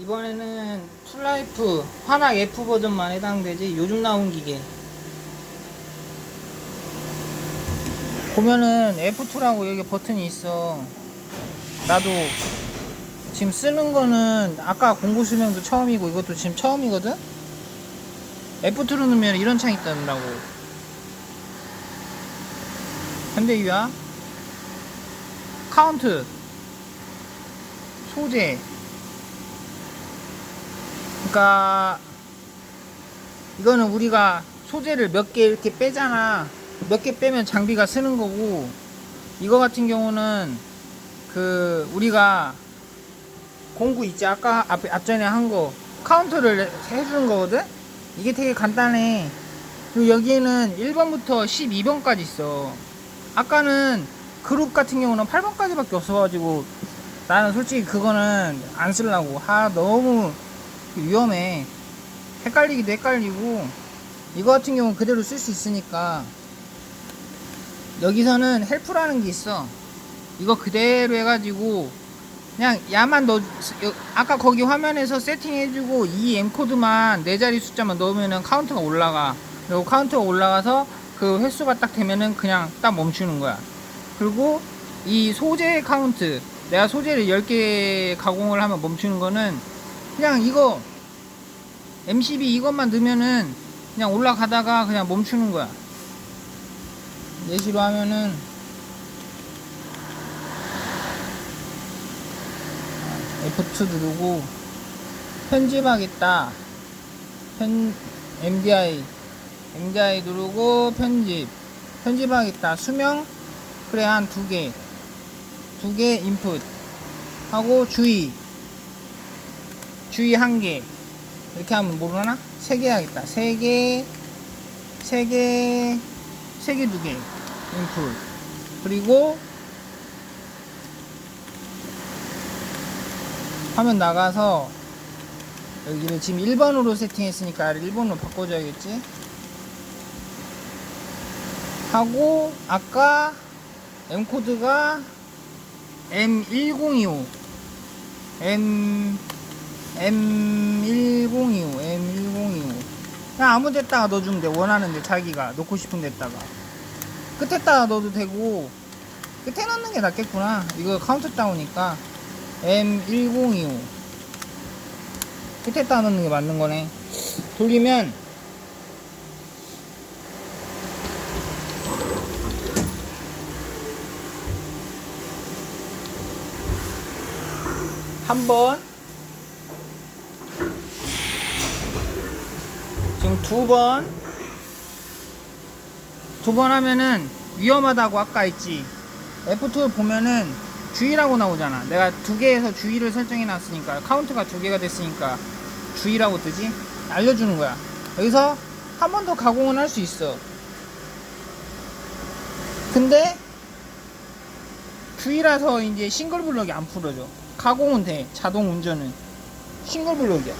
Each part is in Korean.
이번에는 툴라이프 환악 F 버전만 해당되지 요즘 나온 기계. 보면은 F2라고 여기 버튼이 있어. 나도 지금 쓰는 거는 아까 공구 수명도 처음이고 이것도 지금 처음이거든? F2로 넣으면 이런 창이 뜨더라고. 근데 이야 카운트. 소재 그러니까 이거는 우리가 소재를 몇 개 이렇게 빼잖아. 몇 개 빼면 장비가 쓰는 거고 이거 같은 경우는 그 우리가 공구 있지? 아까 앞, 앞전에 한 거 카운터를 해주는 거거든? 이게 되게 간단해. 그리고 여기에는 1번부터 12번까지 있어. 아까는 그룹 같은 경우는 8번까지 밖에 없어가지고 나는 솔직히 그거는 안 쓰려고. 하 너무 위험해. 헷갈리기도 헷갈리고 이거 같은 경우는 그대로 쓸 수 있으니까. 여기서는 헬프라는 게 있어. 이거 그대로 해가지고 그냥 야만 넣어 여- 아까 거기 화면에서 세팅해주고 이 M 코드만 네 자리 숫자만 넣으면은 카운트가 올라가. 그리고 카운트가 올라가서 그 횟수가 딱 되면은 그냥 딱 멈추는 거야. 그리고 이 소재 카운트 내가 소재를 10개 가공을 하면 멈추는 거는 그냥 이거 MCB 이것만 넣으면은 그냥 올라가다가 그냥 멈추는 거야. 예시로 하면은 F2 누르고 편집하겠다. 편 MDI MDI 누르고 편집. 편집하겠다. 수명? 그래 한 두 개. 두 개 인풋 하고 주의 주의 한개 이렇게 하면 모르나? 세 개 하겠다. 세 개 세 개 세 개 두 개. 인풋. 그리고 화면 나가서 여기를 지금 1번으로 세팅했으니까 1번으로 바꿔줘야겠지? 하고 아까 M코드가 M1025 M M1025 M1025 그냥 아무 데다가 넣어주면 돼. 원하는데 자기가 넣고 싶은 데다가. 끝에다가 넣어도 되고 끝에 넣는 게 낫겠구나. 이거 카운트다운이니까. M1025 끝에다가 넣는 게 맞는 거네. 돌리면 한 번, 지금 두 번, 두 번 하면은 위험하다고 아까 했지. F2 보면은 주의라고 나오잖아. 내가 두 개에서 주의를 설정해 놨으니까, 카운트가 두 개가 됐으니까 주의라고 뜨지? 알려주는 거야. 여기서 한 번 더 가공은 할 수 있어. 근데 주의라서 이제 싱글 블럭이 안 풀어져. 가공은 돼. 자동 운전은. 싱글 블럭이야.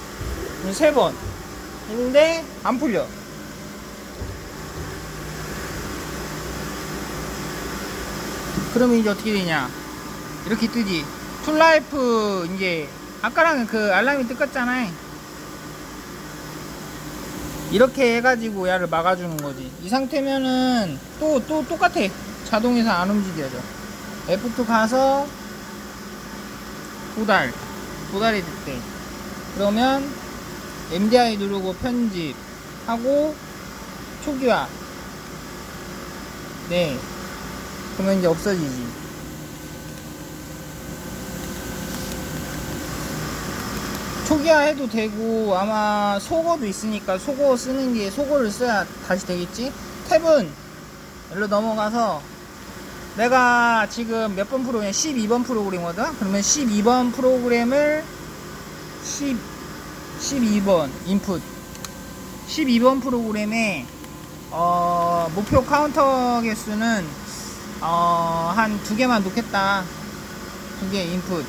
세 번. 근데 안 풀려. 그러면 이제 어떻게 되냐? 이렇게 뜨지. 툴라이프 이제 아까랑 그 알람이 뜯겼잖아. 이렇게 해가지고 야를 막아주는 거지. 이 상태면은 또 또 똑같아. 자동에서 안 움직여져. F2 가서 도달 도달이 됐대 그러면 MDI 누르고 편집 하고 초기화. 네. 그러면 이제 없어지지. 초기화 해도 되고 아마 속어도 있으니까 속어 쓰는 게 속어를 써야 다시 되겠지? 탭은 일로 넘어가서 내가 지금 몇 번 프로그램? 12번 프로그램이거든? 그러면 12번 프로그램을 10 12번 인풋. 12번 프로그램에 어, 목표 카운터 개수는 어, 한 두 개만 놓겠다. 두 개 인풋.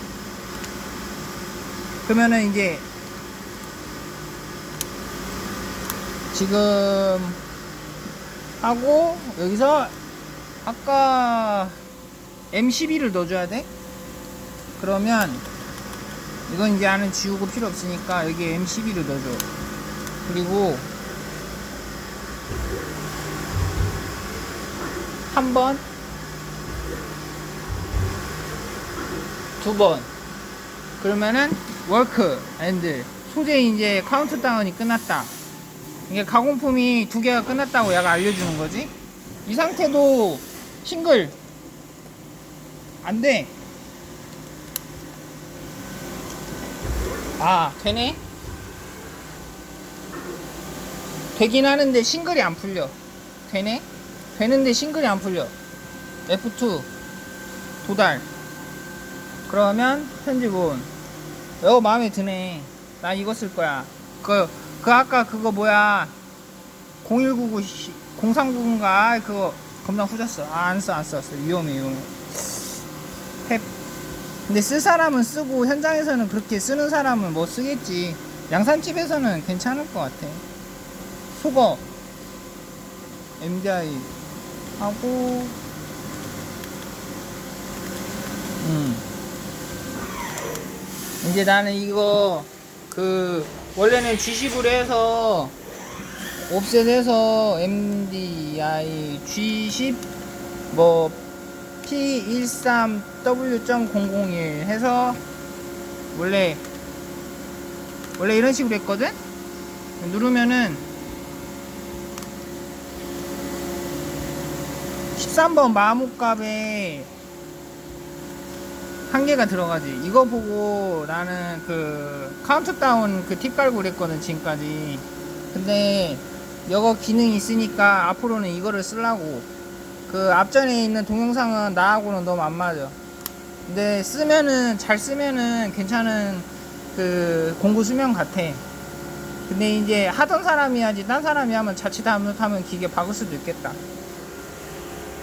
그러면은 이제 지금 하고 여기서 아까 M12를 넣어줘야 돼? 그러면 이건 이제 안은 지우고 필요 없으니까 여기에 M12를 넣어줘 그리고 한 번, 두 번. 그러면은 워크 앤드 소재 이제 카운트다운이 끝났다. 이게 가공품이 두 개가 끝났다고 얘가 알려주는 거지. 이 상태도 싱글 안 돼. 아 되네. 되긴 하는데 싱글이 안 풀려. 되네. 되는데 싱글이 안 풀려. F2 도달. 그러면 편집 온. 어 마음에 드네. 나 이거 쓸 거야. 그, 그 아까 그거 뭐야. 0199 0399인가 그거 겁나 후졌어. 아, 안 써, 안 썼어. 위험해, 위험해. 탭. 근데 쓸 사람은 쓰고 현장에서는 그렇게 쓰는 사람은 뭐 쓰겠지. 양산집에서는 괜찮을 것 같아. 속어. MDI 하고 음. 이제 나는 이거 그 원래는 G10으로 해서 옵셋해서 MDI G10 뭐 P13W.001 해서 원래 원래 이런 식으로 했거든 누르면은 13번 마모값에 한 개가 들어가지. 이거 보고 나는 그 카운트다운 그 팁 깔고 그랬거든, 지금까지. 근데 이거 기능이 있으니까 앞으로는 이거를 쓰려고. 그 앞전에 있는 동영상은 나하고는 너무 안 맞아. 근데 쓰면은, 잘 쓰면은 괜찮은 그 공구 수명 같아. 근데 이제 하던 사람이 하지, 딴 사람이 하면 자칫 잘못하면 기계 박을 수도 있겠다.